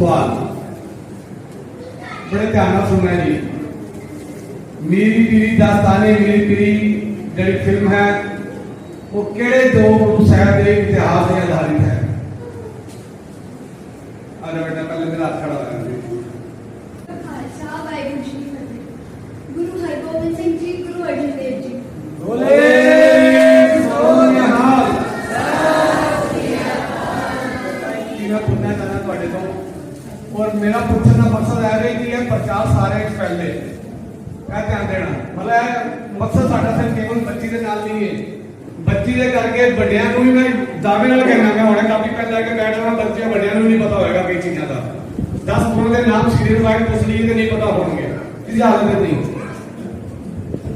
ਸਵਾਲ ਬੜੇ ਧਿਆਨ ਨਾਲ ਸੁਣਨਾ ਜੀ ਮੇਰੀ ਪੀਰੀ ਦਾਸਤਾਨੇ ਮੇਰੀ ਪੀਰੀ ਜਿਹੜੀ ਫਿਲਮ ਹੈ ਉਹ ਕਿਹੜੇ ਦੋ ਗੁਰੂ ਸਾਹਿਬ ਦੇ ਇਤਿਹਾਸ ਤੇ ਆਧਾਰਿਤ ਹੈ? ਆ ਜਾ ਬੇਟਾ ਪਹਿਲੇ ਮੇਰਾ ਹੱਥ ਖੜਾ ਹੋਇਆ। ਜੀ ਖਾਲਸਾ ਵਾਹਿਗੁਰੂ ਜੀ ਕੀ ਫਤਿਹ। ਗੁਰੂ ਹਰਗੋਬਿੰਦ ਸਿੰਘ ਜੀ ਗੁਰੂ ਅਰਜਨ ਦੇਵ ਜੀ। ਬੋਲੇ ਸੋਨਿਹਾਲ ਕੀ ਮੈਂ ਪੁੱਛਣਾ ਚਾਹੁੰਦਾ ਤੁਹਾਡੇ ਤੋਂ? ਔਰ ਮੇਰਾ ਪੁੱਛਣ ਦਾ ਮਕਸਦ ਇਹ ਹੈ ਕਿ ਇਹ ਪ੍ਰਚਾਰ ਸਾਰੇ ਵਿੱਚ ਫੈਲੇ ਇਹ ਧਿਆਨ ਦੇਣਾ। ਮਤਲਬ ਮਕਸਦ ਸਾਡਾ ਸਿਰਫ ਕੇਵਲ ਬੱਚੀ ਦੇ ਨਾਲ ਨਹੀਂ ਹੈ। ਬੱਚੀ ਦੇ ਕਰਕੇ ਵੱਡਿਆਂ ਨੂੰ ਵੀ ਮੈਂ ਦਾਅਵੇ ਨਾਲ ਕਹਿਣਾ ਮੈਂ ਹੁਣੇ ਕਾਫੀ ਪਹਿਲਾਂ ਲੈ ਕੇ ਬੈਠ ਜਾਣਾ ਬੱਚੇ ਵੱਡਿਆਂ ਨੂੰ ਨਹੀਂ ਪਤਾ ਹੋਏਗਾ ਕਈ ਚੀਜ਼ਾਂ ਦਾ। 10 ਗੁਰੂ ਦੇ ਨਾਮ ਸ਼੍ਰੀ ਵਾਹਿਗੁਰੂ ਤਸਲੀਮ ਦੇ ਨਹੀਂ ਪਤਾ ਹੋਣਗੇ। ਕਿਸੇ ਹਾਲਤ ਵਿੱਚ ਨਹੀਂ।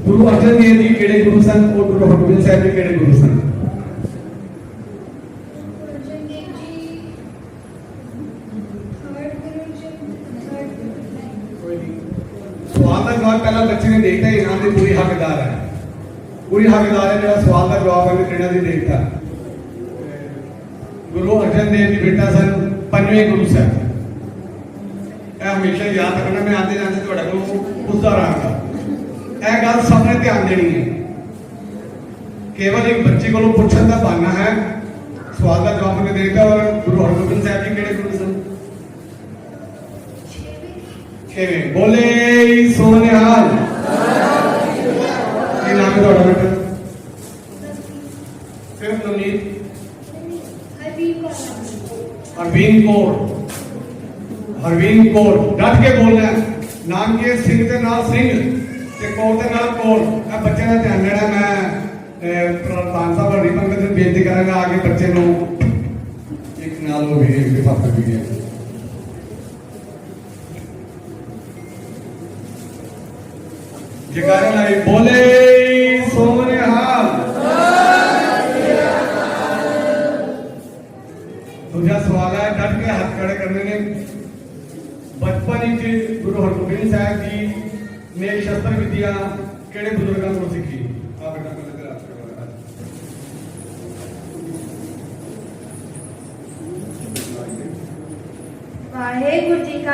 ਗੁਰੂ ਅਰਜਨ ਦੇਵ ਜੀ ਕਿਹੜੇ ਗੁਰੂ ਸਨ? ਔਰ ਗੁਰੂ ਹਰਗੋਬਿੰਦ ਸਾਹਿਬ ਜੀ ਕਿਹੜੇ ਗੁਰੂ ਸਨ ਗੁਰੂ ਅਰਜਨ ਦੇਵ ਜੀ ਥਰਡ ਗੁਰੂ ਜੀ ਥਰਡ ਗੁਰੂ ਸਵਾਲ ਦਾ ਜਵਾਬ ਪਹਿਲਾਂ ਬੱਚੇ ਨੇ ਦੇਖਦਾ ਹੀ ਇਨਾਮ ਦੇ ਪੂਰੀ ਹੱਕਦਾਰ ਹੈ ਪੂਰੀ ਹੱਕਦਾਰ ਹੈ ਜਿਹੜਾ ਸਵਾਲ ਦਾ ਜਵਾਬ ਹੈ ਕਿਹੜਾ ਦੀ ਦੇਖਦਾ ਗੁਰੂ ਅਰਜਨ ਦੇਵ ਜੀ ਬੇਟਾ ਸਨ, ਪੰਜਵੇਂ ਗੁਰੂ ਸਾਹਿਬ ਇਹ ਹਮੇਸ਼ਾ ਯਾਦ ਰੱਖਣਾ, ਮੈਂ ਆਂਦੇ ਜਾਂਦੇ ਤੁਹਾਡੇ ਕੋਲ ਪੁੱਛਦਾ ਰਹਾਂਗਾ। ਇਹ ਗੱਲ ਸਭ ਨੇ ਧਿਆਨ ਦੇਣੀ ਹੈ। ਕੇਵਲ ਇੱਕ ਬੱਚੇ ਕੋਲੋਂ ਪੁੱਛਣ ਦਾ ਬਹਾਨਾ ਹੈ, ਸਵਾਲ ਦਾ ਜਵਾਬ ਮੈਂ ਦੇਖਦਾ ਔਰ ਗੁਰੂ ਹਰਗੋਬਿੰਦ ਸਾਹਿਬ ਜੀ ਕਿਹੜੇ ਗੁਰੂ ਸਨ? ਕਿਵੇਂ? ਬੋਲੇ ਸੋਨਿਹਾਲ ਕੀ ਨਾਮ ਤੁਹਾਡਾ ਬੇਟਾ? ਸਿਰਫ ਨਵਨੀਤ ਹਰਵੀਨ ਕੌਰ ਹਰਵੀਨ ਕੌਰ। ਡਟ ਕੇ ਬੋਲਣਾ। ਨਾਮ ਕੀ? ਸਿੰਘ ਦੇ ਨਾਲ ਸਿੰਘ ਤੇ ਕੌਰ ਦੇ ਨਾਲ ਕੌਰ। ਇਹ ਬੱਚੇ ਦਾ ਧਿਆਨ ਦੇਣਾ ਮੈਂ ਪ੍ਰਧਾਨ ਸਾਹਿਬ ਹਰੀ ਪੰਗਤ ਨੂੰ ਬੇਨਤੀ ਕਰਾਂਗਾ ਆਗੇ ਬੱਚੇ ਨੂੰ ਇੱਕ ਨਾਲ ਉਹ ਵੀ ਇੱਕ ਫਾਦਰ ਵੀ ਹੈ। ਜਗਾਰੇ ਲਾਈ ਬੋਲੇ ਸੋਨਿਹਾਲ ਦੂਜਾ ਸਵਾਲ ਹੈ ਡਟ ਕੇ ਹੱਥ ਖੜੇ ਕਰਨੇ ਨੇ ਬਚਪਨ ਵਿੱਚ ਗੁਰੂ ਹਰਗੋਬਿੰਦ ਸਾਹਿਬ ਜੀ ਨੇ ਸ਼ਸਤਰ ਵਿਦਿਆ ਕਿਹੜੇ ਬਜ਼ੁਰਗਾਂ ਤੋਂ ਸਿੱਖੀ ਆ ਬੇਟਾ ਪਹਿਲੇ ਤੇਰਾ ਹੱਥ ਖੜਾ ਕਰ ਵਾਹਿਗੁਰੂ ਜੀ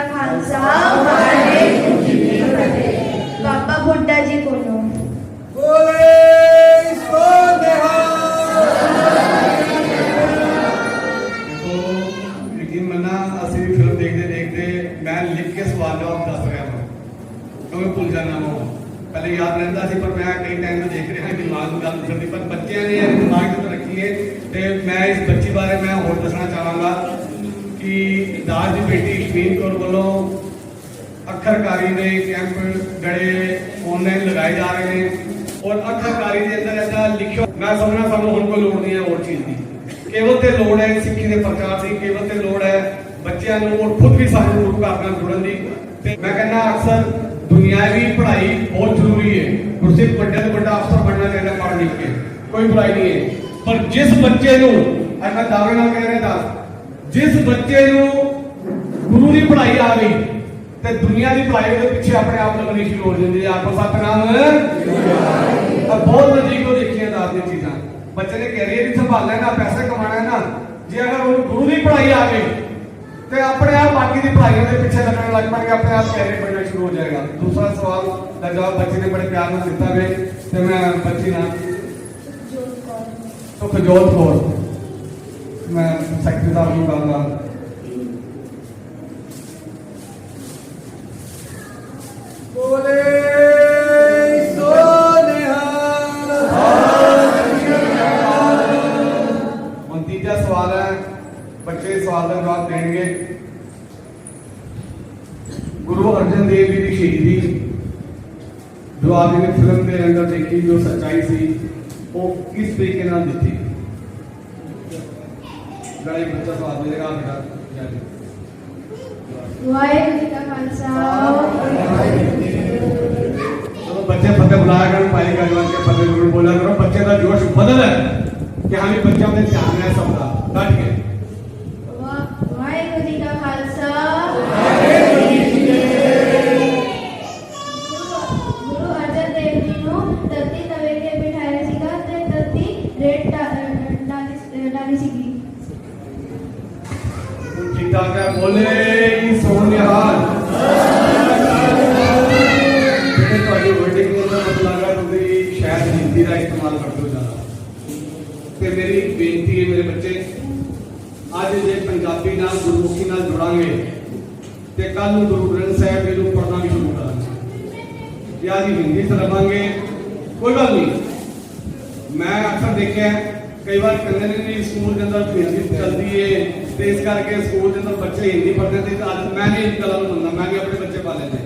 ਹੋਰ ਕਿ ਦਾਜ ਬੇਟੀ ਇਸ਼ਮੀਨ ਕੌਰ ਵੱਲੋਂ ਅੱਖਰਕਾਰੀ ਦੇ ਕੈਂਪ ਜਿਹੜੇ ਆਨਲਾਈਨ ਲਗਾਏ ਜਾ ਰਹੇ ਨੇ ਔਰ ਅੱਖਰਕਾਰੀ ਦੇ ਅੰਦਰ ਐਸਾ ਲਿਖਿਓ ਮੈਂ ਸਮਝਣਾ ਸਾਨੂੰ ਹੁਣ ਕੋਈ ਲੋੜ ਨਹੀਂ ਹੈ ਹੋਰ ਚੀਜ਼ ਦੀ। ਕੇਵਲ ਤੇ ਲੋੜ ਹੈ ਸਿੱਖੀ ਦੇ ਪ੍ਰਚਾਰ ਦੀ, ਕੇਵਲ ਤੇ ਲੋੜ ਹੈ ਬੱਚਿਆਂ ਨੂੰ ਔਰ ਖੁਦ ਵੀ ਸਾਨੂੰ ਗੁਰੂ ਘਰ ਨਾਲ ਜੁੜਨ ਦੀ। ਤੇ ਮੈਂ ਕਹਿੰਦਾ ਅਕਸਰ ਦੁਨਿਆਵੀ ਪੜ੍ਹਾਈ ਬਹੁਤ ਜ਼ਰੂਰੀ ਹੈ। ਗੁਰਸਿੱਖ ਵੱਡੇ ਤੋਂ ਵੱਡਾ ਅਫਸਰ ਬਣਨਾ ਚਾਹੀਦਾ ਪੜ੍ਹ ਲਿਖ ਕੇ। ਕੋਈ ਬੁਰਾਈ ਨਹੀਂ ਹੈ। ਪਰ ਜਿਸ ਬੱਚੇ ਨੂੰ, ਅੱਜ ਮੈਂ ਦਾਅਵੇ ਨਾਲ ਕਹਿ ਰਿਹਾ ਦੱਸ ਜਿਸ ਬੱਚੇ ਨੂੰ ਗੁਰੂ ਦੀ ਪੜ੍ਹਾਈ ਆ ਗਈ ਤੇ ਦੁਨੀਆ ਦੀ ਪੜ੍ਹਾਈ ਉਹਦੇ ਪਿੱਛੇ ਆਪਣੇ ਆਪ ਲੱਗਣੀ ਸ਼ੁਰੂ ਹੋ ਜਾਂਦੀ ਹੈ ਆਪ ਸਤਨਾਮ। ਤਾਂ ਬਹੁਤ ਨਜ਼ਦੀਕ ਤੋਂ ਦੇਖੀਆਂ ਦਾਸ ਦੀਆਂ ਚੀਜ਼ਾਂ। ਬੱਚੇ ਨੇ ਕੈਰੀਅਰ ਹੀ ਸੰਭਾਲਣਾ ਹੈ ਨਾ ਪੈਸੇ ਕਮਾਣਾ ਹੈ ਨਾ। ਜੇ ਅਗਰ ਉਹ ਗੁਰੂ ਦੀ ਪੜ੍ਹਾਈ ਆ ਗਈ ਤੇ ਆਪਣੇ ਆਪ ਬਾਕੀ ਦੀ ਪੜ੍ਹਾਈਆਂ ਦੇ ਪਿੱਛੇ ਲੱਗਣ ਲੱਗ ਪਣਗੇ ਆਪਣੇ ਆਪ ਕੈਰੀਅਰ ਬਣਨਾ ਸ਼ੁਰੂ ਹੋ ਜਾਏਗਾ। ਦੂਸਰਾ ਸਵਾਲ ਦਾ ਜਵਾਬ ਬੱਚੇ ਨੇ ਬੜੇ ਪਿਆਰ ਨਾਲ ਦਿੱਤਾ ਵੇ ਤੇ ਮੈਂ ਬੱਚੀ ਨਾਲ ਜੋਤ ਕੌਰ। ਸੁਖਜੋਤ ਕੌਰ। ਮੈਂ ਸੈਕਟਰੀ ਸਾਹਿਬ ਨੂੰ ਕਹਾਂਗਾ ਬੋਲੇ ਹੁਣ ਤੀਜਾ ਸਵਾਲ ਹੈ ਬੱਚੇ ਇਸ ਸਵਾਲ ਦਾ ਜਵਾਬ ਦੇਣਗੇ ਗੁਰੂ ਅਰਜਨ ਦੇਵ ਜੀ ਦੀ ਸ਼ਹੀਦੀ ਜੋ ਆਪ ਜੀ ਨੇ ਫਿਲਮ ਦੇ ਅੰਦਰ ਦੇਖੀ ਜੋ ਸੱਚਾਈ ਸੀ ਉਹ ਕਿਸ ਤਰੀਕੇ ਨਾਲ ਦਿੱਤੀ ਜਿਹੜਾ ਇੱਕ ਬੱਚਾ ਸਵਾਲ ਦੇਗਾ ਬੇਟਾ ਜਾਨੀ ਵਾਹਿਗੁਰੂ ਜੀ ਕਾ ਖਾਲਸਾ ਚਲੋ ਬੱਚੇ ਫਤਿਹ ਬੁਲਾਇਆ ਕਰਨ ਭਾਈ ਗੱਲਬਾਤ ਕੇ ਫਤਿਹ ਜ਼ਰੂਰ ਬੋਲਿਆ ਕਰੋ ਬੱਚੇ ਦਾ ਜੋਸ਼ ਬਦਲ ਹੈ ਕਿ ਹਾਂ ਵੀ ਬੱਚਿਆਂ ਦੇ ਧਿਆਨ ਹੈ ਸਭ ਦਾ ਡਟ ਕੇ ਕੀਤਾ ਕਾ ਬੋਲੇ ਸੋਹਣ ਨਿਹਾਲ? ਜਿਹੜੇ ਗੁਰਮੁਖੀ ਨਾਲ ਜੁੜਾਂਗੇ, ਤੇ ਕੱਲ ਗੁਰੂ ਗ੍ਰੰਥ ਸਾਹਿਬ ਜੀ ਨੂੰ ਪੜਨਾ ਵੀ ਸ਼ੁਰੂ ਕਰਾਂਗੇ ਜੇ ਅੱਜ ਹਿੰਦੀ ਸਿਖਾਵਾਂਗੇ ਕੋਈ ਗੱਲ ਨਹੀਂ। ਮੈਂ ਅਕਸਰ ਦੇਖਿਆ, ਕਈ ਵਾਰ ਕਹਿੰਦੇ ਨੇ ਸਕੂਲ ਦੇ ਅੰਦਰ ਹਿੰਦੀ ਚੱਲਦੀ ਏ ਤੇ ਇਸ ਕਰਕੇ ਸਕੂਲ ਦੇ ਅੰਦਰ ਬੱਚੇ ਹਿੰਦੀ ਪੜ੍ਹਦੇ ਤੇ ਅੱਜ ਮੈਂ ਨਹੀਂ ਇਸ ਗੱਲ ਨੂੰ ਮੰਨਦਾ, ਮੈਂ ਵੀ ਆਪਣੇ ਬੱਚੇ ਪਾਲੇ ਨੇ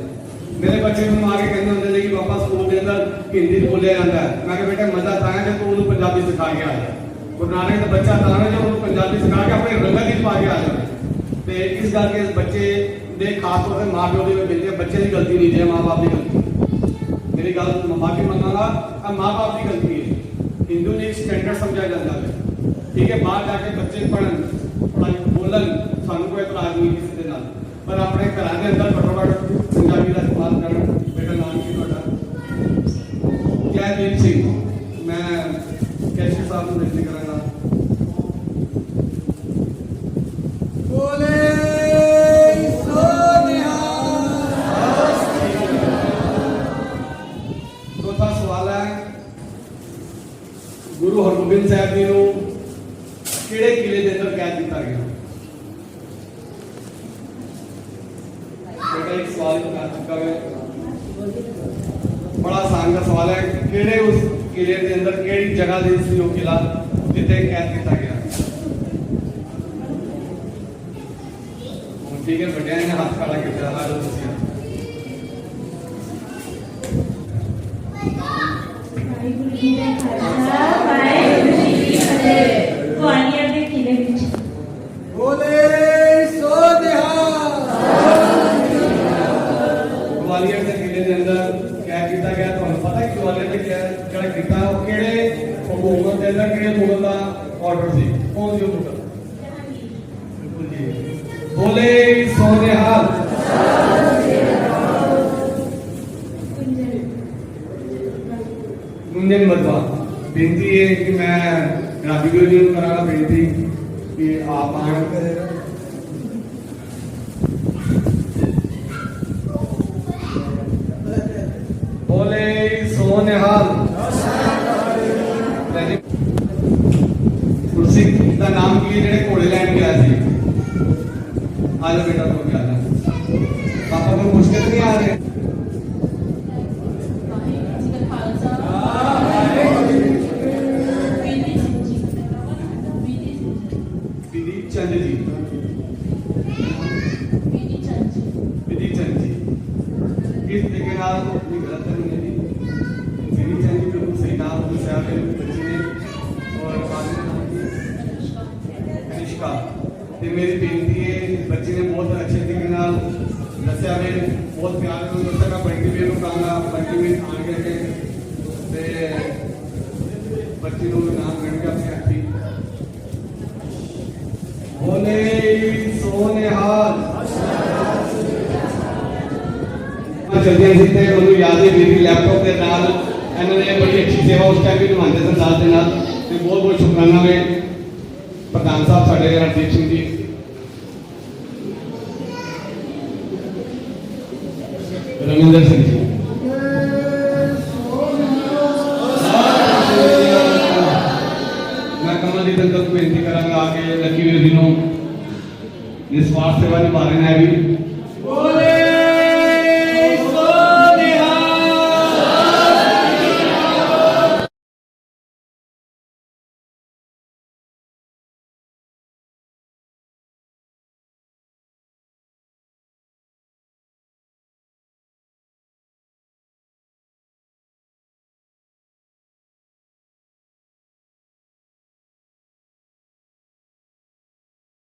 ਮੇਰੇ ਬੱਚੇ ਨੂੰ ਆ ਕੇ ਕਹਿੰਦੇ ਹੁੰਦੇ ਨੇ ਕਿ ਪਾਪਾ ਸਕੂਲ ਦੇ ਅੰਦਰ ਹਿੰਦੀ ਚ ਬੋਲਿਆ ਜਾਂਦਾ ਹੈ। ਮੈਂ ਕਿਹਾ ਬੇਟਾ ਮਜ਼ਾ ਤਾਂ ਹੈ ਜੇ ਤੂੰ ਉਹਨੂੰ ਪੰਜਾਬੀ ਸਿਖਾ ਕੇ ਆ ਜਾ। ਗੁਰੂ ਨਾਨਕ ਦਾ ਬੱਚਾ ਤਾਂ ਹੈ ਜੇ ਉਹਨੂੰ ਪੰਜਾਬੀ ਸਿਖਾ ਕੇ ਆਪਣੇ ਰੰਗਾਂ ਵਿੱਚ ਪਾ ਕੇ ਆ ਜਾਵੇ ਤੇ ਇਸ ਕਰਕੇ ਇਸ ਬੱਚੇ ਦੇ ਖਾਸ ਤੌਰ ਤੇ ਮਾਂ ਪਿਓ ਦੀ ਬਿਲਕੁਲ ਬੱਚੇ ਦੀ ਗਲਤੀ ਨਹੀਂ, ਜੇ ਮਾਂ-ਬਾਪ ਦੀ ਗਲਤੀ ਮੇਰੀ ਗੱਲ ਮਾਫੀ ਮੰਗਾਂਗਾ ਆ ਮਾਂ-ਬਾਪ ਦੀ ਗਲਤੀ ਹੈ। ਹਿੰਦੂ ਨੇ ਇੱਕ ਸਟੈਂਡਰਡ ਸਮਝਿਆ ਜਾਂਦਾ ਹੈ। ਠੀਕ ਹੈ, ਬਾਹਰ ਜਾ ਕੇ ਬੱਚੇ ਪੜਨ ਸਾਨੂੰ ਕੋਈ ਇਤਰਾਜ਼ ਨਹੀਂ ਕਿਸੇ ਦੇ ਨਾਲ। ਪਰ ਆਪਣੇ ਘਰਾਂ ਦੇ ਅੰਦਰ ਘੱਟੋ ਘੱਟ ਪੰਜਾਬੀ ਦਾ ਇਸਤੇਮਾਲ ਕਰਨ। ਬੇਟਾ ਨਾਮ ਕੀ ਤੁਹਾਡਾ ਜੈਦੀਪ ਸਿੰਘ। ਮੈਂ ਕੈਸ਼ੀ ਸਾਹਿਬ ਨੂੰ ਬੇਨਤੀ ਕਰਾਂਗਾ ਬੋਲੇ ਸੋਨਿਹਾ ਚੌਥਾ ਸਵਾਲ ਹੈ ਗੁਰੂ ਹਰਗੋਬਿੰਦ ਸਾਹਿਬ ਜੀ ਨੂੰ ਕਿਹੜੇ ਕਿਲੇ ਦੇ ਅੰਦਰ ਕੈਦ ਕੀਤਾ ਗਿਆ ਬੇਟਾ ਇੱਕ ਸਵਾਲ ਕਰ। ਬੜਾ ਆਸਾਨ ਦਾ ਸਵਾਲ ਹੈ, ਕਿਹੜੇ ਉਸ ਕਿਲੇ ਦੇ ਅੰਦਰ ਕਿਹੜੀ ਜਗ੍ਹਾ ਦੇ ਸੀ ਉਹ ਕਿਲਾ ਜਿੱਥੇ ਕੈਦ ਕੀਤਾ ਗਿਆ? ਠੀਕ ਹੈ, ਵੱਡਿਆਂ ਨੇ ਹੱਥ ਖੜਾ ਕੀਤਾ ਅੰਦਰ ਕੀਤਾ ਗਿਆ, ਤੁਹਾਨੂੰ ਪਤਾ ਕਿ ਗਵਾਲੀਅਰ ਦੇ ਜਿਹੜਾ ਕੀਤਾ, ਉਹ ਕਿਹੜੇ ਹਕੂਮਤ ਦੇ ਅੰਦਰ ਕਿਹੜੇ ਮੁਗਲ ਦਾ ਆਰਡਰ ਸੀ? ਕੌਣ ਸੀ ਮੁਗਲ ਬਿਲਕੁਲ ਜੀ। ਬੋਲੇ ਸੋਨੇਹਾਲ ਗੁੰਜਨ ਮਦਵਾ ਬੇਨਤੀ ਹੈ ਕਿ ਮੈਂ ਰਾਬੀ ਗੁਰੂ ਜੀ ਨੂੰ ਕਰਾਂਗਾ ਬੇਨਤੀ ਕਿ ਆਪ ਆਣ ਸੋਨੇਹਾਲ ਵੈਰੀ ਕੁਰਸੀ ਦਾ ਨਾਮ ਕੀ ਹੈ ਜਿਹੜੇ ਘੋੜੇ ਲੈਣ ਗਿਆ ਸੀ? ਆ ਜਾ ਬੇਟਾ ਤੂੰ ਕੀ ਆ ਜਾ ਪਾਪਾ ਨੂੰ ਪੁੱਛ ਕੇ ਤਾਂ ਨਹੀਂ ਆ ਰਹੇ? ਵਾਹਿਗੁਰੂ ਜੀ ਦਾ ਖਾਲਸਾ ਵਿਧੀ ਸਿੰਘ ਜੀ ਵਿਧੀ ਸਿੰਘ ਜੀ ਵਿਧੀ ਚੰਦ ਜੀ। ਵਿਧੀ ਚੰਦ ਜੀ। ਵਿਧੀ ਚੰਦ ਜੀ ਕਿਸ ਤਰੀਕੇ ਨਾਲ ਇਹ ਗਲਤ ਨਹੀਂ ਹੈ ਜੀ ਵਿਧੀ ਚੰਦ ਨਾਮ ਦੱਸਿਆ ਮੇਰੇ ਬੱਚੇ ਨੇ ਔਰ ਬਾਕੀ ਤੇ ਮੇਰੀ ਬੇਨਤੀ ਹੈ, ਬੱਚੇ ਨੇ ਬਹੁਤ ਅੱਛੇ ਤਰੀਕੇ ਨਾਲ ਦੱਸਿਆ ਵੇ, ਬਹੁਤ ਪਿਆਰ ਨਾਲ ਦੱਸਿਆ ਮੈਂ ਬੰਟੀ ਵੀਰ ਨੂੰ ਕਹਾਂਗਾ ਬੰਟੀ ਵੀਰ ਆਣ ਕੇ ਤੇ ਬੱਚੇ ਨੂੰ ਨਾਮ ਗਣਗਾ ਆਪਣੇ ਹੱਥੀ। ਬੋਲੇ ਸੋਨੇਹਾਲ। ਚਲਦੀਆਂ ਸੀ ਤੇ ਮੈਨੂੰ ਯਾਦ ਹੈ ਮੇਰੀ ਲੈਪਟਾਪ ਦੇ ਨਾਲ ਇਹਨਾਂ ਨੇ ਬੜੀ ਅੱਛੀ ਸੇਵਾ ਉਸ ਟਾਈਮ ਵੀ ਨਿਭਾਉਂਦੇ ਸਨ ਦਾਸ ਦੇ ਨਾਲ ਤੇ ਬਹੁਤ ਬਹੁਤ ਸ਼ੁਕਰਾਨਾ ਵੇ ਪ੍ਰਧਾਨ ਸਾਹਿਬ ਸਾਡੇ ਹਰਦੀਪ ਸਿੰਘ ਜੀ ਰਮਿੰਦਰ ਸਿੰਘ ਜੀ ਮੈਂ ਕਮਲਜੀਤ ਅੰਕਲ ਨੂੰ ਬੇਨਤੀ ਕਰਾਂਗਾ ਆ ਕੇ ਲੱਕੀ ਵੀਰ ਜੀ ਨੂੰ ਨਿਸਵਾਰਥ ਸੇਵਾ ਨਿਭਾ ਰਹੇ ਨੇ ਇਹ ਵੀ